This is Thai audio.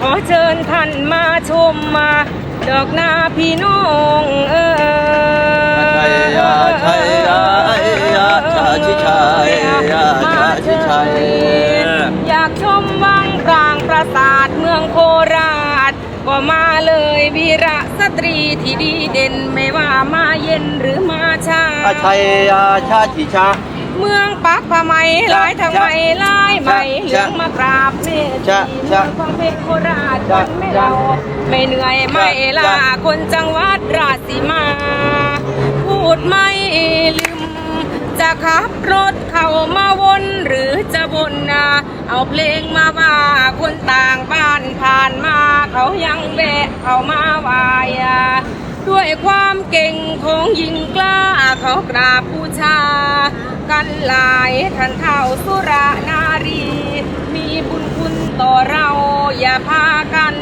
ขอเชิญท่านมาชมมา ดอกนาพี่น้องเออชัยยาชัยยาชาชิชัยยาชาชิชัยอยากชมวังกลางปราสาทเมืองโคราชก็มาเลยวีระสตรีที่ดีเด่นไม่ว่ามาเย็นหรือมาเช้าอาชัยยาชาชิชา เมืองปักผ้าไหมหลายทางไหมหลายไหมเหลืองมากราบเมตจะเมืจะองฟังเพลงโคราชจะคนไม่เราไม่เหนื่อยไม่ลาคนจังหวัดราชสีมา พูดไม่ลืม จะขับรถเข้ามาวนหรือจะบนนาเอาเพลงมาว่าคนต่างบ้านผ่านมา เขายังแวะเข้ามาวายด้วยความเก่ง เขากราบบูชา กันหลายท่านเท่าสุรานารี มีบุญคุณต่อเราอย่าพากัน